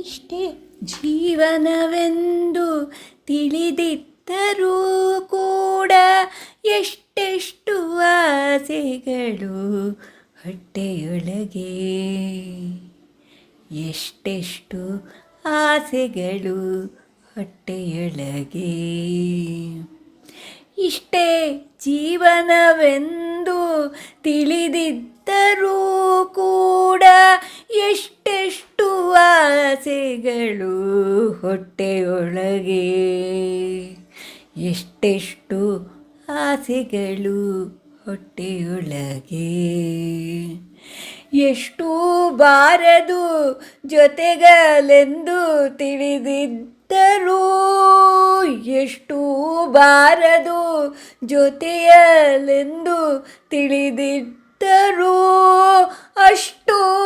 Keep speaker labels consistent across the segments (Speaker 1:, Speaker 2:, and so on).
Speaker 1: ಇಷ್ಟೇ ಜೀವನವೆಂದು ತಿಳಿದಿದ್ದರೂ ಕೂಡ ಎಷ್ಟೆಷ್ಟು ಆಸೆಗಳು ಹೊಟ್ಟೆಯೊಳಗೆ. ಎಷ್ಟೆಷ್ಟು ಆಸೆಗಳು ಹೊಟ್ಟೆಯೊಳಗೆ. ಇಷ್ಟೇ ಜೀವನವೆಂದು ತಿಳಿದಿದ್ದರೂ ಕೂಡ ಎಷ್ಟೆಷ್ಟು ಆಸೆಗಳು ಹೊಟ್ಟೆಯೊಳಗೆ. ಎಷ್ಟೆಷ್ಟು ಆಸೆಗಳು ಹೊಟ್ಟೆಯೊಳಗೆ. ಎಷ್ಟು ಬಾರದು ಜೊತೆಗಲೆಂದು ತಿಳಿದಿದ್ದರೂ ಎಷ್ಟು ಬಾರದು ಜೊತೆಯಲೆಂದು ತಿಳಿದಿದ್ದರೂ ಅಷ್ಟು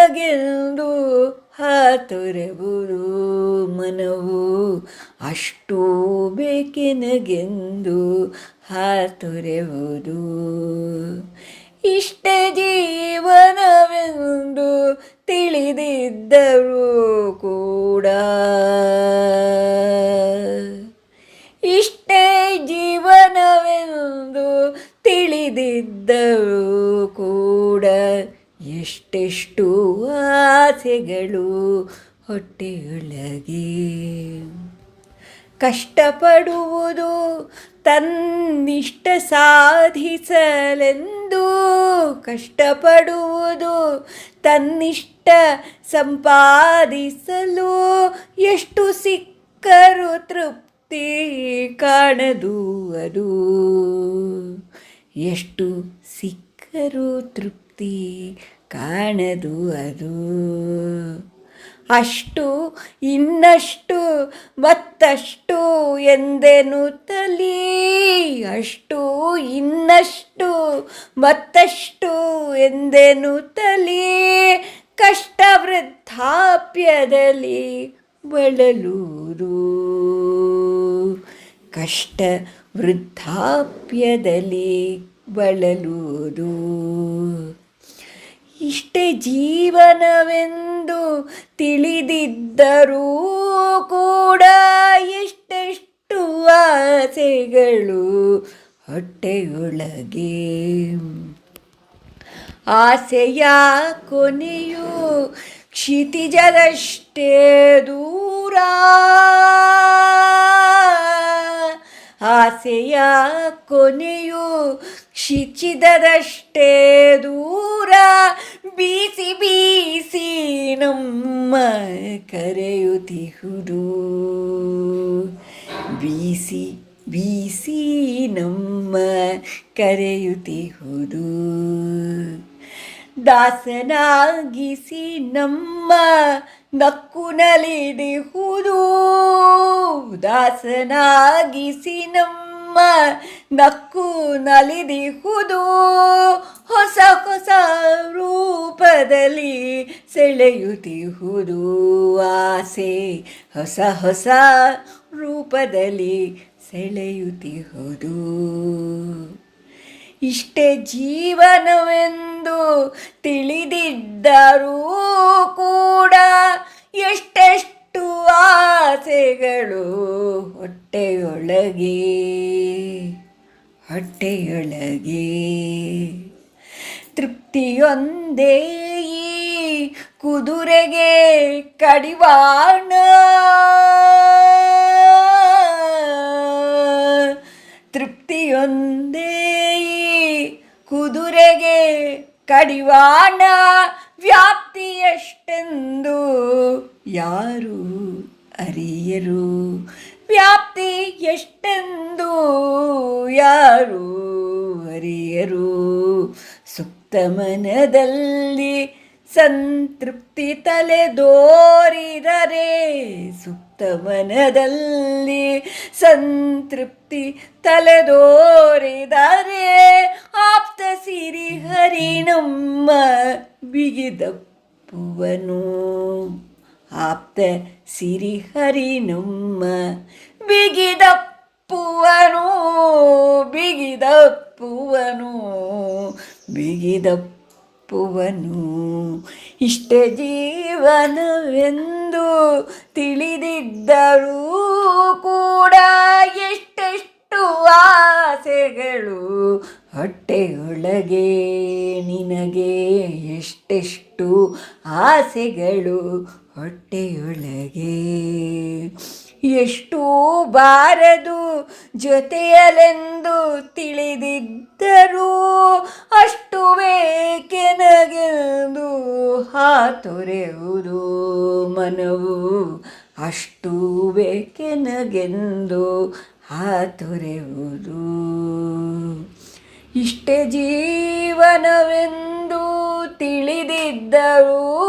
Speaker 1: ಬೇಕೆನಗೆಂದು ಹಾತೊರೆಬುದು ಮನವು. ಅಷ್ಟು ಬೇಕೆನಗೆಂದು ಹಾತೊರೆವುದು ಇಷ್ಟ ಜೀವನವೆಂದು ತಿಳಿದಿದ್ದರೂ ಕೂಡ. ಇಷ್ಟೇ ಜೀವನವೆಂದು ತಿಳಿದಿದ್ದರೂ ಕೂಡ ಎಷ್ಟೆಷ್ಟು ಆಸೆಗಳು ಹೊಟ್ಟೆಯೊಳಗೆ. ಕಷ್ಟಪಡುವುದು ತನ್ನಿಷ್ಟ ಸಾಧಿಸಲೆಂದು. ಕಷ್ಟಪಡುವುದು ತನ್ನಿಷ್ಟ ಸಂಪಾದಿಸಲು. ಎಷ್ಟು ಸಿಕ್ಕರು ತೃಪ್ತಿ ಕಾಣದು ಅದು. ಎಷ್ಟು ಸಿಕ್ಕರು ತೃಪ್ತಿ ಕಾಣದು ಅದು. ಅಷ್ಟು, ಇನ್ನಷ್ಟು, ಮತ್ತಷ್ಟು ಎಂದೆನು ತಲಿ. ಅಷ್ಟು, ಇನ್ನಷ್ಟು, ಮತ್ತಷ್ಟು ಎಂದೆನುತ್ತಲೀ ಕಷ್ಟ ವೃದ್ಧಾಪ್ಯದಲ್ಲಿ ಬಳಲೂರು ಕಷ್ಟ ವೃದ್ಧಾಪ್ಯದಲ್ಲಿ ಬಳಲುವುದು. ಇಷ್ಟೇ ಜೀವನವೆಂದು ತಿಳಿದಿದ್ದರೂ ಕೂಡ ಎಷ್ಟೆಷ್ಟು ಆಸೆಗಳು ಹೊಟ್ಟೆಯೊಳಗೆ. ಆಸೆಯ ಕೊನೆಯು ಕ್ಷಿತಿಜದಷ್ಟೇ ದೂರ. ಆಸೆಯ ಕೊನೆಯು ಕ್ಷಿಚಿದದಷ್ಟೇ ದೂರ. ಬೀಸಿ ಬೀಸಿ ನಮ್ಮ ಕರೆಯುತ್ತಿಹುದು. ಬೀಸಿ ಬೀಸಿ ನಮ್ಮ ಕರೆಯುತ್ತಿಹುದು. ದಾಸನಾಗಿಸಿ ನಮ್ಮ ನಕ್ಕು ನಲಿದಿಹುದು ದಾಸನಾಗಿಸಿ ನಮ್ಮ ನಕ್ಕು ನಲಿದಿಹುದು. ಹೊಸ ಹೊಸ ರೂಪದಲ್ಲಿ ಸೆಳೆಯುತ್ತಿಹುದು ಆಸೆ. ಹೊಸ ಹೊಸ ರೂಪದಲ್ಲಿ ಸೆಳೆಯುತ್ತಿಹುದು. ಇಷ್ಟೇ ಜೀವನವೆಂದು ತಿಳಿದಿದ್ದರೂ ಕೂಡ ಎಷ್ಟೆಷ್ಟು ಆಸೆಗಳು ಹೊಟ್ಟೆಯೊಳಗೆ. ಹೊಟ್ಟೆಯೊಳಗೆ. ತೃಪ್ತಿಯೊಂದೇ ಈ ಕುದುರೆಗೆ ಕಡಿವಾಣ. ತೃಪ್ತಿಯೊಂದೇ ಈ ಕುದುರೆಗೆ ಕಡಿವಾಣ. ವ್ಯಾಪ್ತಿ ಎಷ್ಟೆಂದು ಯಾರು ಅರಿಯರು. ವ್ಯಾಪ್ತಿ ಎಷ್ಟೆಂದು ಯಾರು ಹರಿಯರು ಸುಪ್ತ ಮನದಲ್ಲಿ ಸಂತೃಪ್ತಿ ತಲೆದೋರಿದರೆ ಸುಪ್ತ ಮನದಲ್ಲಿ ಸಂತೃಪ್ತಿ ತಲೆದೋರಿದರೆ ಆಪ್ತ ಸಿರಿ ಹರಿ ನಮ್ಮ ಬಿಗಿದಪ್ಪುವನು. ಆಪ್ತ ಸಿರಿ ಹರಿ ನಮ್ಮ ಬಿಗಿದಪ್ಪುವನು ಬಿಗಿದಪ್ಪುವನು ಬಿಗಿದಪ್ಪುವನು. ಇಷ್ಟ ಜೀವನವೆಂದು ತಿಳಿದಿದ್ದರೂ ಕೂಡ ಎಷ್ಟೆಷ್ಟು ಆಸೆಗಳು ಹೊಟ್ಟೆಯೊಳಗೆ ನಿನಗೆ ಎಷ್ಟೆಷ್ಟು ಆಸೆಗಳು ಹೊಟ್ಟೆಯೊಳಗೆ. ಎಷ್ಟು ಬಾರದು ಜೊತೆಯಲೆಂದು ತಿಳಿದಿದ್ದರೂ ಅಷ್ಟು ಬೇಕೆನಗೆಂದು ಹಾತೊರೆಯುವುದು ಮನವು. ಅಷ್ಟು ಬೇಕೆನಗೆಂದು ಹಾತೊರೆಯುವುದು. ಇಷ್ಟೇ ಜೀವನವೆಂದು ತಿಳಿದಿದ್ದರೂ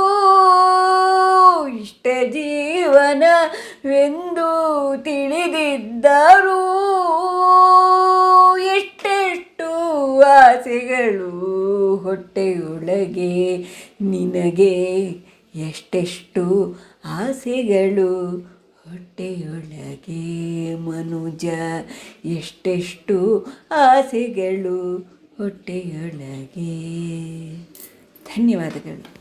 Speaker 1: ತಿಳಿದಿದ್ದರೂ ಎಷ್ಟೆಷ್ಟು ಆಸೆಗಳು ಹೊಟ್ಟೆಯೊಳಗೆ ನಿನಗೆ ಎಷ್ಟೆಷ್ಟು ಆಸೆಗಳು ಹೊಟ್ಟೆಯೊಳಗೆ ಮನುಜ ಎಷ್ಟೆಷ್ಟು ಆಸೆಗಳು ಹೊಟ್ಟೆಯೊಳಗೆ. ಧನ್ಯವಾದಗಳು.